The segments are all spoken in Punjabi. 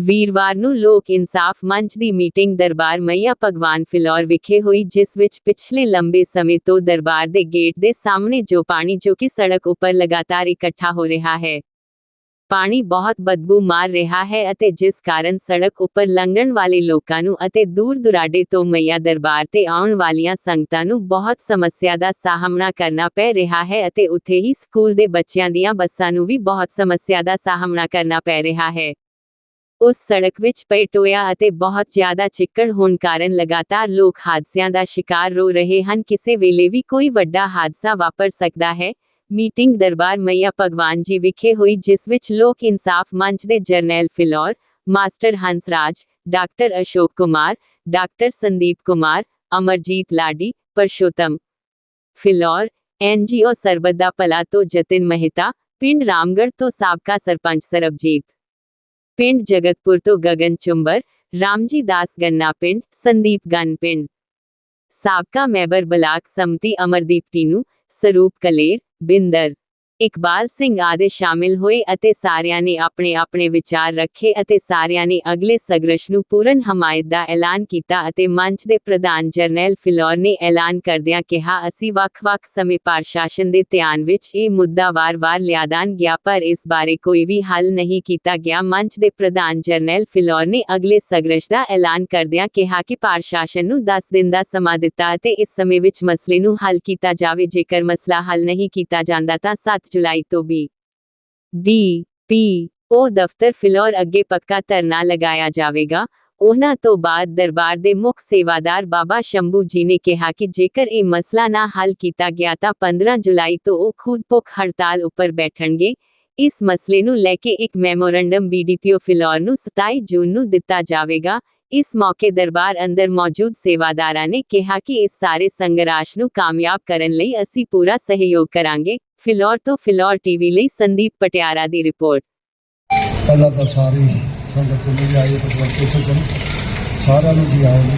ਵੀਰਵਾਰ ਨੂੰ ਲੋਕ ਇਨਸਾਫ ਮੰਚ ਦੀ ਮੀਟਿੰਗ ਦਰਬਾਰ ਮਈਆ ਭਗਵਾਨ ਫਿਲੌਰ ਵਿਖੇ ਹੋਈ, ਜਿਸ ਵਿੱਚ ਪਿਛਲੇ ਲੰਬੇ ਸਮੇਂ ਤੋਂ ਦਰਬਾਰ ਦੇ ਗੇਟ ਦੇ ਸਾਹਮਣੇ ਜੋ ਪਾਣੀ ਜੋ ਕਿ ਸੜਕ ਉੱਪਰ ਲਗਾਤਾਰ ਇਕੱਠਾ ਹੋ ਰਿਹਾ ਹੈ। ਪਾਣੀ ਬਹੁਤ ਬਦਬੂ ਮਾਰ ਰਿਹਾ ਹੈ ਅਤੇ ਜਿਸ ਕਾਰਨ ਸੜਕ ਉੱਪਰ ਲੰਘਣ ਵਾਲੇ ਲੋਕਾਂ ਨੂੰ ਅਤੇ ਦੂਰ ਦੁਰਾਡੇ ਤੋਂ ਮਈਆ ਦਰਬਾਰ ਤੇ ਆਉਣ ਵਾਲੀਆਂ ਸੰਗਤਾਂ ਨੂੰ ਬਹੁਤ ਸਮੱਸਿਆ ਦਾ ਸਾਹਮਣਾ ਕਰਨਾ ਪੈ ਰਿਹਾ ਹੈ ਅਤੇ ਉੱਥੇ ਹੀ ਸਕੂਲ ਦੇ ਬੱਚਿਆਂ ਦੀਆਂ ਬੱਸਾਂ ਨੂੰ ਵੀ ਬਹੁਤ ਸਮੱਸਿਆ ਦਾ ਸਾਹਮਣਾ ਕਰਨਾ ਪੈ ਰਿਹਾ ਹੈ। ਉਸ ਸੜਕ ਵਿੱਚ ਪਏ ਟੋਇਆ ਅਤੇ ਬਹੁਤ ਜ਼ਿਆਦਾ ਚਿੱਕੜ ਹੋਣ ਕਾਰਨ ਲਗਾਤਾਰ ਲੋਕ ਹਾਦਸਿਆਂ ਦਾ ਸ਼ਿਕਾਰ ਹੋ ਰਹੇ ਹਨ ਕਿਸੇ ਵੇਲੇ ਵੀ ਕੋਈ ਵੱਡਾ ਹਾਦਸਾ ਵਾਪਰ ਸਕਦਾ ਹੈ ਮੀਟਿੰਗ ਦਰਬਾਰ ਮਈਆ ਭਗਵਾਨ ਜੀ ਵਿਖੇ ਹੋਈ ਜਿਸ ਵਿੱਚ ਲੋਕ ਇਨਸਾਫ ਮੰਚ ਦੇ Jarnail Phillaur master Hansraj doctor Ashok Kumar doctor Sandeep Kumar Amarjit Ladi Parshotam Phillaur NGO Sarbat Da Bhala ਤੋਂ ਜਤਿਨ ਮਹਿਤਾ ਪਿੰਡ ਰਾਮਗੜ੍ਹ ਤੋਂ ਸਾਬਕਾ ਸਰਪੰਚ पिंड जगतपुर तो गगन चुंबर रामजी दास गन्ना पिंड संदीप गन पिंड साबका मैबर बलाक समति अमरदीप टीनू स्वरूप कलेर बिंदर ਇਕਬਾਲ ਸਿੰਘ ਆਦਿ ਸ਼ਾਮਿਲ ਹੋਏ ਅਤੇ ਸਾਰਿਆਂ ਨੇ ਆਪਣੇ ਆਪਣੇ ਵਿਚਾਰ ਰੱਖੇ ਅਤੇ ਸਾਰਿਆਂ ਨੇ ਅਗਲੇ ਸੰਘਰਸ਼ ਨੂੰ ਪੂਰਨ ਹਮਾਇਤ ਦਾ ਐਲਾਨ ਕੀਤਾ ਅਤੇ ਮੰਚ ਦੇ ਪ੍ਰਧਾਨ ਜਰਨੈਲ ਫਿਲੌਰ ਨੇ ਐਲਾਨ ਕਰਦਿਆਂ ਕਿਹਾ, ਅਸੀਂ ਵੱਖ-ਵੱਖ ਸਮੇਂ ਪ੍ਰਸ਼ਾਸਨ ਦੇ ਧਿਆਨ ਵਿੱਚ ਇਹ ਮੁੱਦਾ ਵਾਰ-ਵਾਰ ਲਿਆਦਾਨ ਗਿਆ, ਪਰ ਇਸ ਬਾਰੇ ਕੋਈ ਵੀ ਹੱਲ ਨਹੀਂ ਕੀਤਾ ਗਿਆ। ਮੰਚ ਦੇ ਪ੍ਰਧਾਨ ਜਰਨੈਲ ਫਿਲੌਰ ਨੇ ਅਗਲੇ ਸੰਘਰਸ਼ ਦਾ ਐਲਾਨ ਕਰਦਿਆਂ ਕਿਹਾ ਕਿ ਪ੍ਰਸ਼ਾਸਨ ਨੂੰ 10 ਦਿਨ ਦਾ ਸਮਾਂ ਦਿੱਤਾ ਅਤੇ ਇਸ ਸਮੇਂ ਵਿੱਚ ਮਸਲੇ ਨੂੰ ਹੱਲ ਕੀਤਾ ਜਾਵੇ। ਜੇਕਰ ਮਸਲਾ ਹੱਲ ਨਹੀਂ ਕੀਤਾ ਜਾਂਦਾ ਤਾਂ 7 ਜੁਲਾਈ ਤੋਂ ਵੀ। ਡੀ ਪੀ ਉਹ ਦਫ਼ਤਰ ਫਿਲੌਰ ਅੱਗੇ ਪੱਕਾ ਧਰਨਾ ਲਗਾਇਆ ਜਾਵੇਗਾ। ਉਹਨਾਂ ਤੋਂ ਬਾਅਦ ਦਰਬਾਰ ਦੇ ਮੁੱਖ ਸੇਵਾਦਾਰ ਬਾਬਾ ਸ਼ੰਭੂ ਜੀ ਨੇ ਕਿਹਾ ਕਿ ਜੇਕਰ ਇਹ ਮਸਲਾ ਨਾ ਹੱਲ ਕੀਤਾ ਗਿਆ ਤਾਂ 15 ਜੁਲਾਈ ਤੋਂ ਉਹ ਖੁਦ ਭੁੱਖ ਹੜਤਾਲ ਉੱਪਰ ਬੈਠਣਗੇ। ਇਸ ਮਸਲੇ ਨੂੰ ਲੈ ਕੇ ਇੱਕ ਮੈਮੋਰੰਡਮ ਬੀਡੀਪੀਓ ਫਿਲੌਰ ਨੂੰ 27 ਜੂਨ ਨੂੰ ਦਿੱਤਾ ਜਾਵੇਗਾ। ਇਸ ਮੌਕੇ ਦਰਬਾਰ ਅੰਦਰ ਮੌਜੂਦ ਸੇਵਾਦਾਰਾਂ ਨੇ ਕਿਹਾ ਕਿ ਇਸ ਸਾਰੇ ਸੰਘਰਸ਼ ਨੂੰ ਕਾਮਯਾਬ ਕਰਨ ਲਈ ਅਸੀਂ ਪੂਰਾ ਸਹਿਯੋਗ ਕਰਾਂਗੇ ਫਿਲੌਰ ਤੋਂ ਫਿਲੌਰ ਟੀਵੀ ਲਈ ਸੰਦੀਪ ਪਟਿਆਰਾ ਦੀ ਰਿਪੋਰਟ ਪਹਿਲਾਂ ਤਾਂ ਸਾਰੀ ਸੰਗਤ ਨੂੰ ਆਏ ਪਤਵੰਤੇ ਸੱਜਣ ਸਾਰਿਆਂ ਨੂੰ ਜੀ ਆਏ ਨੇ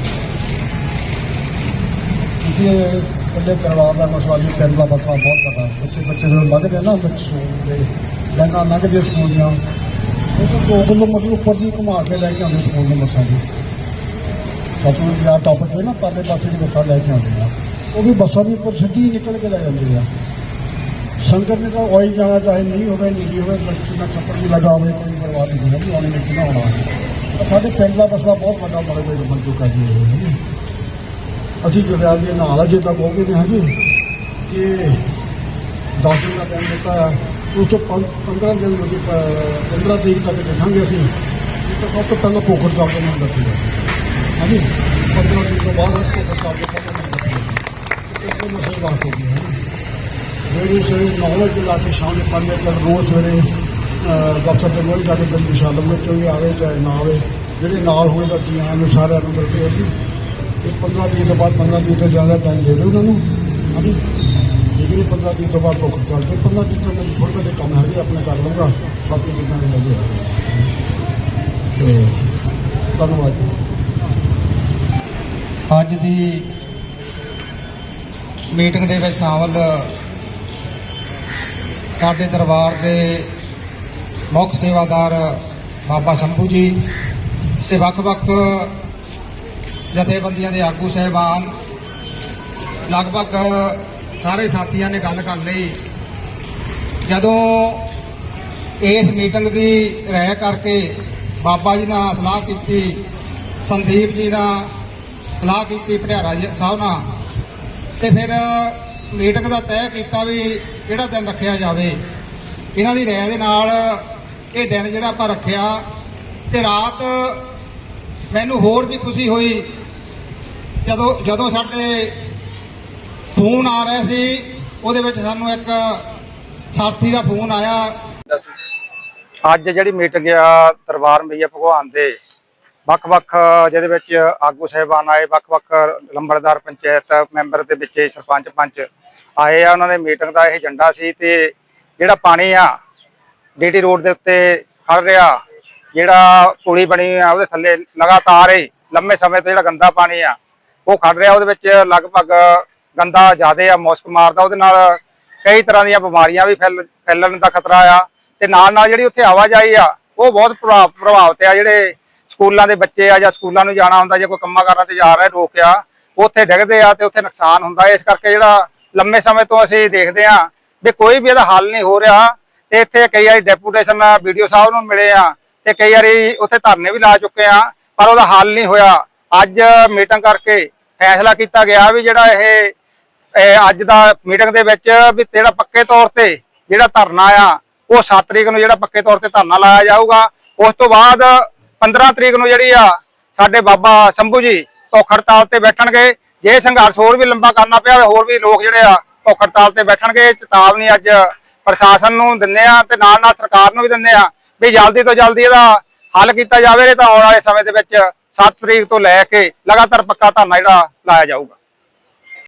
ਤੁਸੀਂ ਕੱਲੇ ਪਰਿਵਾਰ ਦਾ ਮਸਲਾ ਨਹੀਂ ਪਿੰਡ ਦਾ ਮਸਲਾ ਬਹੁਤ ਵੱਡਾ। ਬੱਚੇ ਬੱਚੇ ਜਦੋਂ ਲੰਘਦੇ ਨਾ, ਬੱਚੇ ਦੇ ਲੈਣਾ ਲੰਘਦੇ ਸਕੂਲ ਦੀਆਂ। ਉਹ ਤੋਂ ਦੋ ਕਿਲੋਮੀਟਰ ਉੱਪਰ ਦੀ ਘੁਮਾ ਕੇ ਲੈ ਕੇ ਆਉਂਦੇ ਸਕੂਲ ਨੂੰ ਬੱਸਾਂ ਦੀ। ਸਤਲੁਜ ਜਾਂ ਟੱਪ ਕੇ ਨਾ ਪਰਲੇ ਪਾਸੇ ਦੀ ਬੱਸਾਂ ਲੈ ਕੇ ਆਉਂਦੇ ਆ। ਉਹ ਵੀ ਬੱਸਾਂ ਵੀ ਉੱਪਰ ਸਿੱਧੀ ਨਿਕਲ ਕੇ ਲੈ ਜਾਂਦੇ ਆ। ਸੰਗਤ ਨੇ ਤਾਂ ਉਹੀ ਜਾਣਾ ਚਾਹੇ ਨਹੀਂ ਹੋਵੇ ਨਹੀਂ ਹੋਵੇ ਬੱਚੇ ਦਾ ਛੱਪੜ ਵੀ ਲਗਾ ਹੋਵੇ ਕੋਈ ਪਰਵਾਹ ਨਹੀਂ ਹੈ ਵੀ ਆਉਣੇ ਨੇ ਕਿਹਨਾਂ ਆਉਣਾ। ਤਾਂ ਸਾਡੇ ਪਿੰਡ ਦਾ ਮਸਲਾ ਬਹੁਤ ਵੱਡਾ ਬੜੇ ਬੜੇ ਬਣ ਚੁੱਕਾ ਜੀ ਇਹ, ਹੈ ਅਸੀਂ ਜੁੜਿਆ ਦੇ ਨਾਲ ਅਜੇ ਤੱਕ ਹੋ ਗਏ ਨੇ ਹਾਂ ਜੀ ਕਿ 10 ਦਿਨ ਦਾ ਟਾਈਮ ਦਿੱਤਾ ਆ। ਉਸ ਤੋਂ 15 ਦਿਨ ਹੋ ਗਏ 15 ਤਰੀਕ ਤੱਕ ਦੇਖਾਂਗੇ ਅਸੀਂ। ਇਹ ਹਾਂਜੀ। ਪੰਦਰਾਂ ਦਿਨ ਤੋਂ ਬਾਅਦ ਪੋਖਰ ਸਾਹਿਬ ਦੇ ਨਾਮ ਰੱਖੀਦਾ ਇਹ ਕੋਈ ਵਾਸਤੇ ਨਹੀਂ ਹੈ ਨਾ। ਸਵੇਰੇ ਸਵੇਰੇ ਨੌ ਵਜੇ ਲਾ ਕੇ ਸ਼ਾਮ ਦੇ ਪੰਜ ਵਜੇ ਤੱਕ ਰੋਜ਼ ਸਵੇਰੇ ਦਫ਼ਤਰ ਦੇ ਮੋਹਰੇ ਜਾ ਕੇ ਦਿਨ ਵਿਸ਼ਾਲਮ ਵਿੱਚ ਕੋਈ ਆਵੇ ਚਾਹੇ ਨਾ ਆਵੇ, ਜਿਹੜੇ ਨਾਲ ਹੋਏ ਤਾਂ ਜੀ ਆਇਆਂ ਨੂੰ ਸਾਰਿਆਂ ਨੂੰ ਕਰਕੇ ਹੋ ਇਹ 15 ਦਿਨ ਤੋਂ ਬਾਅਦ 15 ਦਿਨ ਤੋਂ ਜ਼ਿਆਦਾ ਟਾਈਮ ਦੇ ਦਿਓ ਉਹਨਾਂ ਨੂੰ। ਹਾਂਜੀ। ਜਿਹੜੀ 15 ਤਰੀਕ ਤੋਂ ਬਾਅਦ ਭੁੱਖ ਚੱਲ ਕੇ 15 ਤਰੀਕ ਤੋਂ ਮੈਨੂੰ ਥੋੜ੍ਹੇ ਬਹੁਤੇ ਕੰਮ ਹੈਗੇ ਆਪਣੇ ਕਰ ਲਵਾਂਗਾ ਬਾਕੀ ਜਿੱਦਾਂ ਦੇ ਹੈਗੇ ਆ ਤੇ ਧੰਨਵਾਦ। ਜੀ ਅੱਜ ਦੀ ਮੀਟਿੰਗ ਦੇ ਵਿੱਚ ਸ਼ਾਮਲ ਸਾਡੇ ਦਰਬਾਰ ਦੇ ਮੁੱਖ ਸੇਵਾਦਾਰ ਬਾਬਾ ਸ਼ੰਭੂ ਜੀ ਤੇ ਵੱਖ-ਵੱਖ ਜਥੇਬੰਦੀਆਂ ਦੇ ਆਗੂ ਸਹਿਬਾਨ, ਲਗਭਗ ਸਾਰੇ ਸਾਥੀਆਂ ਨੇ ਗੱਲ ਕਰ ਲਈ। ਜਦੋਂ ਇਸ ਮੀਟਿੰਗ ਦੀ ਰਹਿ ਕਰਕੇ ਬਾਬਾ ਜੀ ਨਾਲ ਸਲਾਹ ਕੀਤੀ, ਸੰਦੀਪ ਜੀ ਨਾਲ ਸਲਾਹ ਕੀਤੀ ਪਟਿਆਰਾ ਸਾਹਿਬ ਨਾਲ। ਤੇ ਫਿਰ ਮੀਟਿੰਗ ਦਾ ਤੈਅ ਕੀਤਾ ਵੀ ਕਿਹੜਾ ਦਿਨ ਰੱਖਿਆ ਜਾਵੇ। ਇਹਨਾਂ ਦੀ ਰਾਏ ਦੇ ਨਾਲ ਇਹ ਦਿਨ ਜਿਹੜਾ ਆਪਾਂ ਰੱਖਿਆ ਤੇ ਰਾਤ ਮੈਨੂੰ ਹੋਰ ਵੀ ਖੁਸ਼ੀ ਹੋਈ। ਜਦੋਂ ਜਦੋਂ ਸਾਡੇ ਫੋਨ ਆ ਰਿਹਾ ਸੀ, ਉਹਦੇ ਵਿੱਚ ਸਾਨੂੰ ਇੱਕ ਸਾਥੀ ਦਾ ਫੋਨ ਆਇਆ। ਅੱਜ ਜਿਹੜੀ ਮੀਟਿੰਗ ਆ, ਦਰਬਾਰ ਮਈਆ ਭਗਵਾਨ ਦੇ ਵੱਖ-ਵੱਖ, ਜਿਹਦੇ ਵਿੱਚ ਆਗੂ ਸਹਿਬਾਨ ਆਏ, ਵੱਖ-ਵੱਖ ਲੰਬੜਦਾਰ ਪੰਚਾਇਤ ਮੈਂਬਰ ਦੇ ਵਿੱਚ ਸਰਪੰਚ ਪੰਚ ਆਏ ਆ, ਉਹਨਾਂ ਦੇ ਮੀਟਿੰਗ ਦਾ ਇਹ ਏਜੰਡਾ ਸੀ ਤੇ ਜਿਹੜਾ ਪਾਣੀ ਆ ਡੀਟੀ ਰੋਡ ਦੇ ਉੱਤੇ ਖੜ ਰਿਹਾ, ਜਿਹੜਾ ਪੁਲੀ ਬਣੀ ਆ, ਉਹਦੇ ਥੱਲੇ ਲਗਾਤਾਰ ਹੀ ਲੰਮੇ ਸਮੇਂ ਤੋਂ ਜਿਹੜਾ ਗੰਦਾ ਪਾਣੀ ਆ, ਉਹ ਖੜ ਰਿਹਾ, ਉਹਦੇ ਵਿੱਚ ਲਗਭਗ ਗੰਦਾ ਜ਼ਿਆਦੇ ਆ ਮੁਸ਼ਕ ਮਾਰਦਾ ਉਹਦੇ ਨਾਲ ਕਈ ਤਰ੍ਹਾਂ ਦੀਆਂ ਬਿਮਾਰੀਆਂ ਵੀ ਫੈਲ- ਫੈਲਣ ਦਾ ਖਤਰਾ ਆ ਤੇ ਨਾਲ ਨਾਲ ਜਿਹੜੀ ਉੱਥੇ ਆਵਾਜਾਈ ਆ, ਉਹ ਬਹੁਤ ਪ੍ਰਭਾਵ, ਪ੍ਰਭਾਵਿਤ ਆ ਜਿਹੜੇ ਸਕੂਲਾਂ ਦੇ ਬੱਚੇ ਆ ਜਾਂ ਸਕੂਲਾਂ ਨੂੰ ਜਾਣਾ ਹੁੰਦਾ, ਜਾਂ ਕੋਈ ਕੰਮਾਂ ਕਾਰਾਂ ਤੇ ਜਾ ਰਿਹਾ ਰੋਕਿਆ ਉੱਥੇ ਡਿੱਗਦੇ ਆ ਤੇ ਉੱਥੇ ਨੁਕਸਾਨ ਹੁੰਦਾ। ਇਸ ਕਰਕੇ ਜਿਹੜਾ ਲੰਮੇ ਸਮੇਂ ਤੋਂ ਅਸੀਂ ਦੇਖਦੇ ਆ ਵੀ ਕੋਈ ਵੀ ਇਹਦਾ ਹੱਲ ਨਹੀਂ ਹੋ ਰਿਹਾ। ਤੇ ਇੱਥੇ ਕਈ ਵਾਰੀ ਡੈਪੂਟੇਸ਼ਨ ਵੀਡੀਓ ਸਾਹਿਬ ਨੂੰ ਮਿਲੇ ਆ, ਤੇ ਕਈ ਵਾਰੀ ਉੱਥੇ ਧਰਨੇ ਵੀ ਲਾ ਚੁੱਕੇ ਆ, ਪਰ ਉਹਦਾ ਹੱਲ ਨਹੀਂ ਹੋਇਆ। ਅੱਜ ਮੀਟਿੰਗ ਕਰਕੇ ਫੈਸਲਾ ਕੀਤਾ ਗਿਆ ਵੀ ਜਿਹੜਾ ਇਹ ਇਹ ਅੱਜ ਦਾ ਮੀਟਿੰਗ ਦੇ ਵਿੱਚ ਵੀ ਜਿਹੜਾ ਪੱਕੇ ਤੌਰ ਤੇ ਜਿਹੜਾ ਧਰਨਾ ਆ, ਉਹ 7 ਤਰੀਕ ਨੂੰ ਜਿਹੜਾ ਪੱਕੇ ਤੌਰ ਤੇ ਧਰਨਾ ਲਾਇਆ ਜਾਊਗਾ। ਉਸ ਤੋਂ ਬਾਅਦ 15 ਤਰੀਕ ਨੂੰ ਜਿਹੜੀ ਆ ਸਾਡੇ ਬਾਬਾ ਸ਼ੰਭੂ ਜੀ ਭੁੱਖ ਹੜਤਾਲ ਤੇ ਬੈਠਣਗੇ। ਜੇ ਸੰਘਰਸ਼ ਹੋਰ ਵੀ ਲੰਬਾ ਕਰਨਾ ਪਿਆ ਹੋਰ ਵੀ ਲੋਕ ਜਿਹੜੇ ਆ ਭੁੱਖ ਹੜਤਾਲ ਤੇ ਬੈਠਣਗੇ। ਚੇਤਾਵਨੀ ਅੱਜ ਪ੍ਰਸ਼ਾਸਨ ਨੂੰ ਦਿੰਦੇ ਆ ਤੇ ਨਾਲ ਨਾਲ ਸਰਕਾਰ ਨੂੰ ਵੀ ਦਿੰਦੇ ਆ ਵੀ ਜਲਦੀ ਤੋਂ ਜਲਦੀ ਇਹਦਾ ਹੱਲ ਕੀਤਾ ਜਾਵੇ ਤਾਂ ਆਉਣ ਵਾਲੇ ਸਮੇਂ ਦੇ ਵਿੱਚ 7 ਤਰੀਕ ਤੋਂ ਲੈ ਕੇ ਲਗਾਤਾਰ ਪੱਕਾ ਧਰਨਾ ਜਿਹੜਾ ਲਾਇਆ ਜਾਊਗਾ।